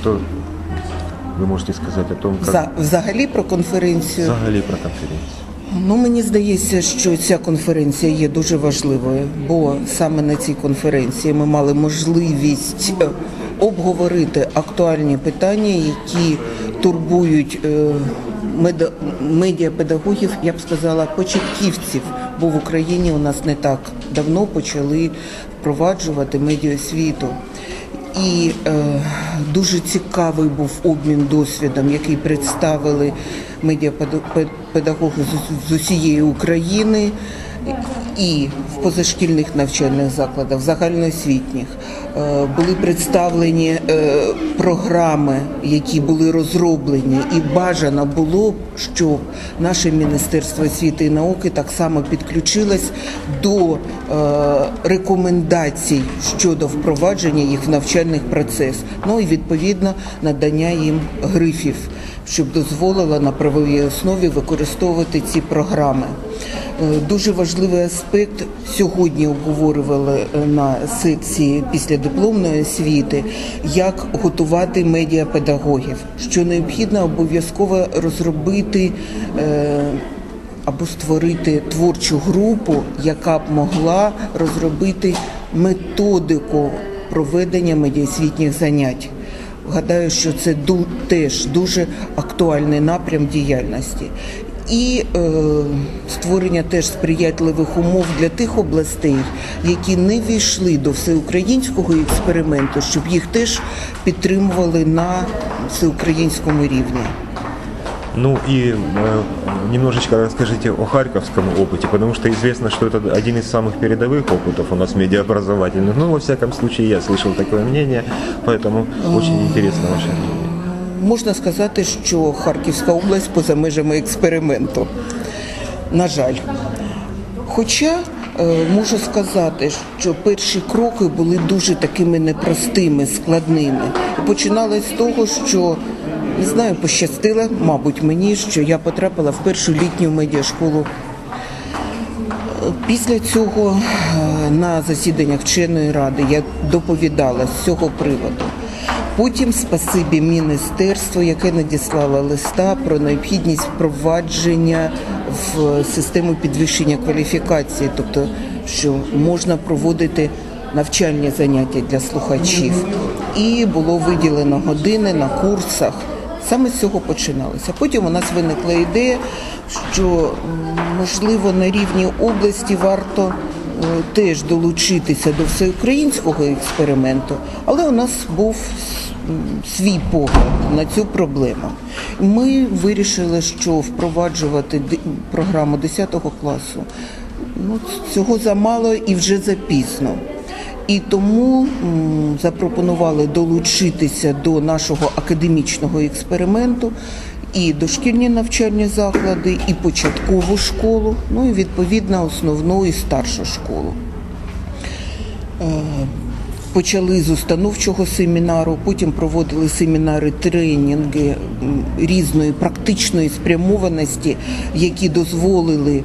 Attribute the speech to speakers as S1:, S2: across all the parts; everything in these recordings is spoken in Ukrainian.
S1: Что вы можете сказать о том,
S2: За- Взагалі про конференцію.
S1: взагалі про конференцію?
S2: Ну мені здається, що ця конференція є дуже важливою, бо саме на цій конференції ми мали можливість е, обговорити актуальні питання, які турбують е, меда- медіапедагогів, я б сказала, початківців. Бо в Україні у нас не так давно почали впроваджувати медіасвіту. І е, дуже цікавий був обмін досвідом, який представили медіапедагоги з, усієї України і в позашкільних навчальних закладах, загальноосвітніх. Е, були представлені е, програми, які були розроблені, і бажано було, щоб наше Міністерство освіти і науки так само підключилось до е, рекомендацій щодо впровадження їх в навчальний процес. Ну і відповідно надання їм грифів, щоб дозволило на правовій основі використовувати ці програми. Е, Дуже важливий аспект сьогодні обговорювали е, на секції післядипломної освіти, як готувати медіапедагогів, що необхідно обов'язково розробити. е, або створити творчу групу, яка б могла розробити методику проведення медіасвітніх занять. Гадаю, що це теж дуже актуальний напрям діяльності. І е, створення теж сприятливих умов для тих областей, які не війшли до всеукраїнського експерименту, щоб їх теж підтримували на всеукраїнському рівні.
S1: Ну и э, немножечко расскажите о харьковском опыте, потому что известно, что это один из самых передовых опытов у нас медиаобразовательных. Ну, во всяком случае, я слышал такое мнение, поэтому очень интересно ваше мнение.
S2: Можна сказати, що Харківська область поза межами експерименту. На жаль. Хоча е, можу сказати, що перші кроки були дуже такими непростими, складними. Починалось з того, що не знаю, пощастило, мабуть, мені, що я потрапила в першу літню медіашколу Після цього е, на засіданнях вченої ради я доповідала з цього приводу. Потім спасибі міністерству, яке надіслало листа про необхідність впровадження в систему підвищення кваліфікації, тобто що можна проводити навчальні заняття для слухачів. І було виділено години на курсах. Саме з цього починалося. Потім у нас виникла ідея, що можливо на рівні області варто е, теж долучитися до всеукраїнського експерименту, але у нас був свій погляд на цю проблему. Ми вирішили, що впроваджувати програму 10 класу ну, цього замало і вже запізно. І тому запропонували долучитися до нашого академічного експерименту і дошкільні навчальні заклади, і початкову школу, ну і відповідно основну і старшу школу. Е, Почали з установчого семінару, потім проводили семінари, тренінги різної практичної спрямованості, які дозволили е,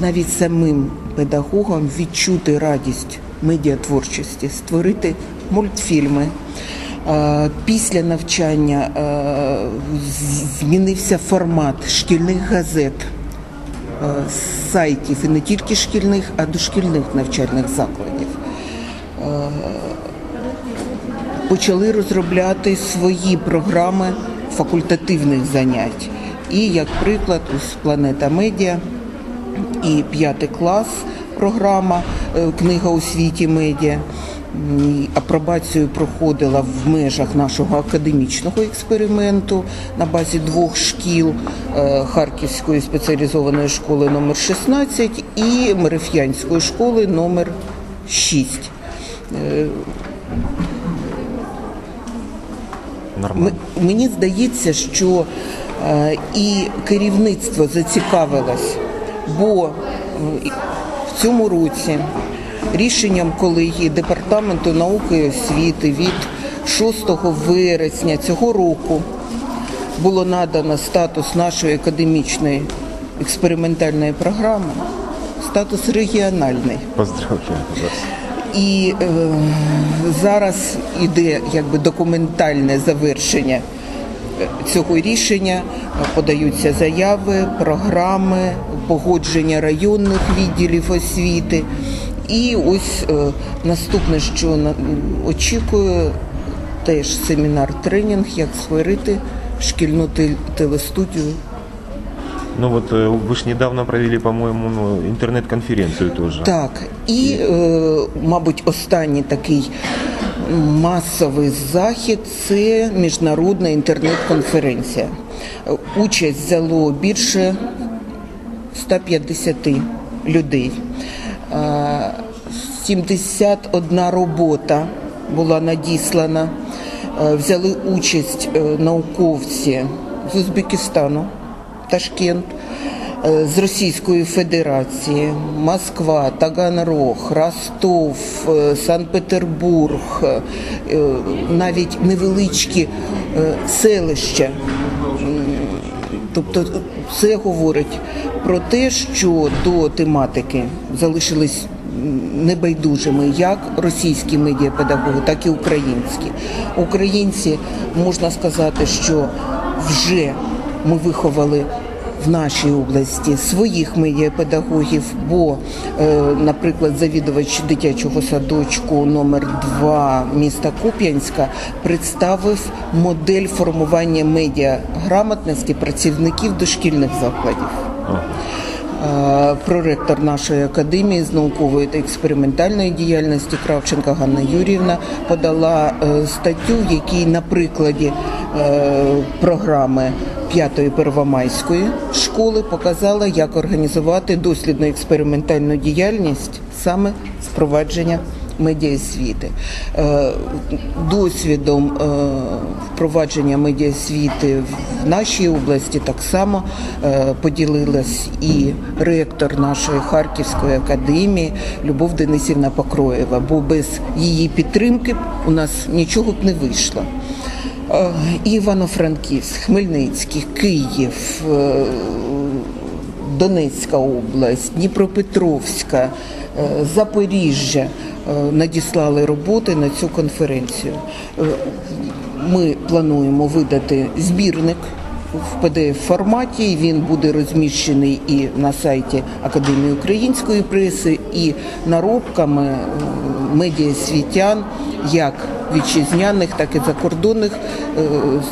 S2: навіть самим педагогам відчути радість медіатворчості, створити мультфільми. Е, Після навчання е, змінився формат шкільних газет, е, сайтів і не тільки шкільних, а дошкільних навчальних закладів. Почали розробляти свої програми факультативних занять. І як приклад, ось планета медіа і п'ятий клас програма е, Книга у світі медіа. Апробацію проходила в межах нашого академічного експерименту на базі двох шкіл е, Харківської спеціалізованої школи номер 16 і Мереф'янської школи номер 6.
S1: Нормально.
S2: Мені здається, що е, і керівництво зацікавилось, бо е, в цьому році рішенням колегії департаменту науки і освіти від 6 вересня цього року було надано статус нашої академічної експериментальної програми, статус регіональний.
S1: Поздравляю вас.
S2: І е, зараз іде якби документальне завершення цього рішення. Е, Подаються заяви, програми, погодження районних відділів освіти. І ось е, наступне, що на- очікує, теж семінар-тренінг, як створити шкільну телестудію
S1: Ну вот э, вы ж недавно провели, по-моему, ну, интернет-конференцию тоже.
S2: Так, і, е, мабуть, останній такий масовий захід це міжнародна інтернет-конференція. Участь взяло більше 150 людей. Е, 71 робота була надіслана. Взяли участь е, науковці з Узбекистану, Ташкент, з Російської Федерації, Москва, Таганрог, Ростов, е, Санкт-Петербург, е, е, навіть невеличкі е, селища. Тобто це говорить про те, що до тематики залишились небайдужими як російські медіапедагоги, так і українські. Українці можна сказати, що вже ми виховали в нашій області своїх медіапедагогів, бо, е, наприклад, завідувач дитячого садочку номер 2 міста Куп'янська представив модель формування медіаграмотності працівників дошкільних закладів. Е, Проректор нашої академії з наукової та експериментальної діяльності Кравченка Ганна Юрівна подала е, статтю, в якій на прикладі програми п'ятої первомайської школи показала, як організувати дослідно експериментальну діяльність саме з провадження медіасвіти. Е, Досвідом е, впровадження медіасвіти в нашій області так само е, поділилась і ректор нашої Харківської академії Любов Денисівна Покроєва, бо без її підтримки у нас нічого б не вийшло. Е, Івано-Франківськ, Хмельницький, Київ, е, Донецька область, Дніпропетровська, е, Запоріжжя надіслали роботи на цю конференцію. Ми плануємо видати збірник в pdf форматі. Він буде розміщений і на сайті Академії української преси, і наробками е, медіасвітян, як вітчизняних, так і закордонних. Е,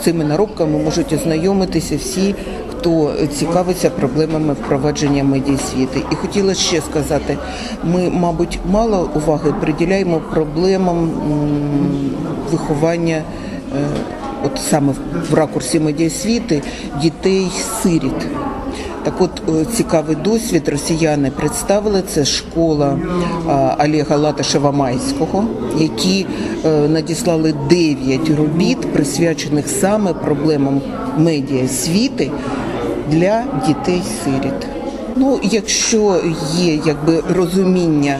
S2: З цими наробками можуть ознайомитися всі, хто цікавиться проблемами впровадження медіасвіти. І хотіла ще сказати, ми, мабуть, мало уваги приділяємо проблемам виховання. Е, От саме в ракурсі медіасвіти дітей-сиріт. Так от е, цікавий досвід росіяни представили це школа Олега Латишева-Майського, які е, надіслали 9 робіт, присвячених саме проблемам медіасвіти для дітей-сиріт. Ну, якщо є якби розуміння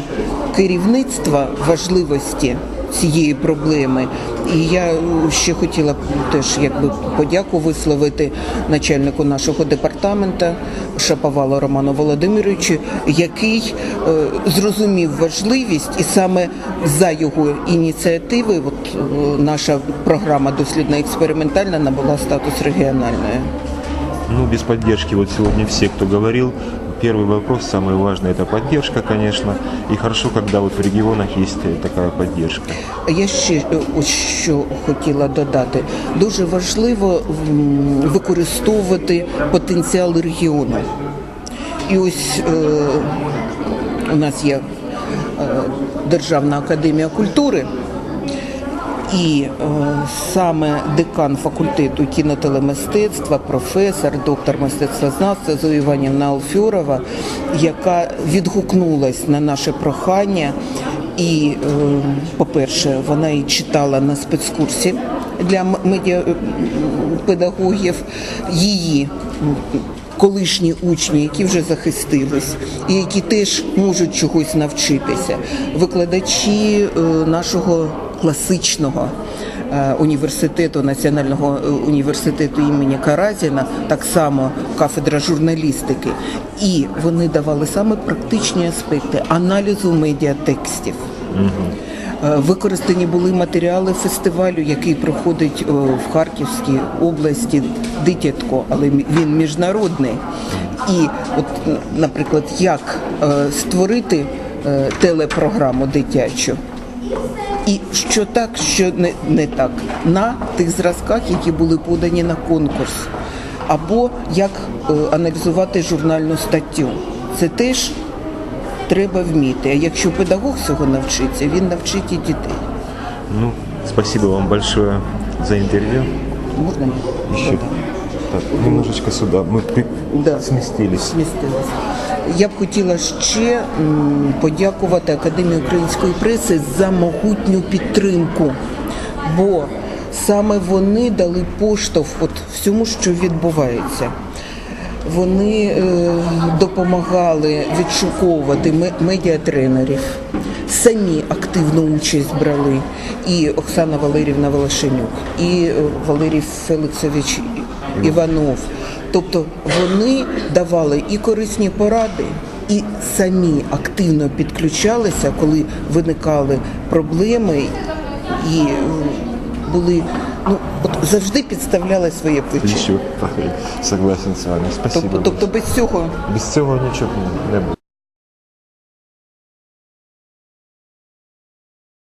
S2: керівництва важливості цієї проблеми, і я е, ще хотіла теж якби подяку висловити начальнику нашого департамента Шаповалу Роману Володимировичу, який е, зрозумів важливість, і саме за його ініціативи, от е, наша програма дослідна експериментальна набула статус регіональної.
S1: Ну, без поддержки, вот сегодня все, кто говорил, первый вопрос, самый важный, это поддержка, конечно. И хорошо, когда вот в регионах есть э, такая поддержка.
S2: Я ще е, ось що хотіла додати. Дуже важливо м, використовувати потенціал регіону. І ось е, у нас є е, Державна академія культури. І е, саме декан факультету кінотелемистецтва, професор, доктор мистецтвознавства Зоя Іванівна Алфьорова, яка відгукнулась на наше прохання. І, е, по-перше, вона і читала на спецкурсі для медіапедагогів її колишні учні, які вже захистились, і які теж можуть чогось навчитися. Викладачі е, нашого класичного е, університету, Національного е, університету імені Каразіна, так само кафедра журналістики. І вони давали саме практичні аспекти аналізу медіатекстів. Е, Використані були матеріали фестивалю, який проходить в Харківській області дитятко, але він міжнародний. І, от, наприклад, як створити телепрограму дитячу. І що так, що не, не так на тих зразках, які були подані на конкурс, або як е, аналізувати журнальну статтю. Це теж треба вміти. А якщо педагог цього навчиться, він навчить і дітей.
S1: Ну, спасибо вам большое за интервью.
S2: Можна?
S1: Еще так, немножечко сюда. Мы при-
S2: Да. Змістилась. Я б хотіла ще подякувати Академії української преси за могутню підтримку, бо саме вони дали поштовх от всьому, що відбувається. Вони е, допомагали відшуковувати ме- медіатренерів, самі активну участь брали. І Оксана Валерівна Волошенюк, і е, Валерій Феликсович Іванов. Тобто вони давали і корисні поради, і самі активно підключалися, коли виникали проблеми, і е, були ну от завжди підставляли своє плече.
S1: Согласен з вами. Спасибо.
S2: Тобто, тобто без цього
S1: Без цього нічого не буде.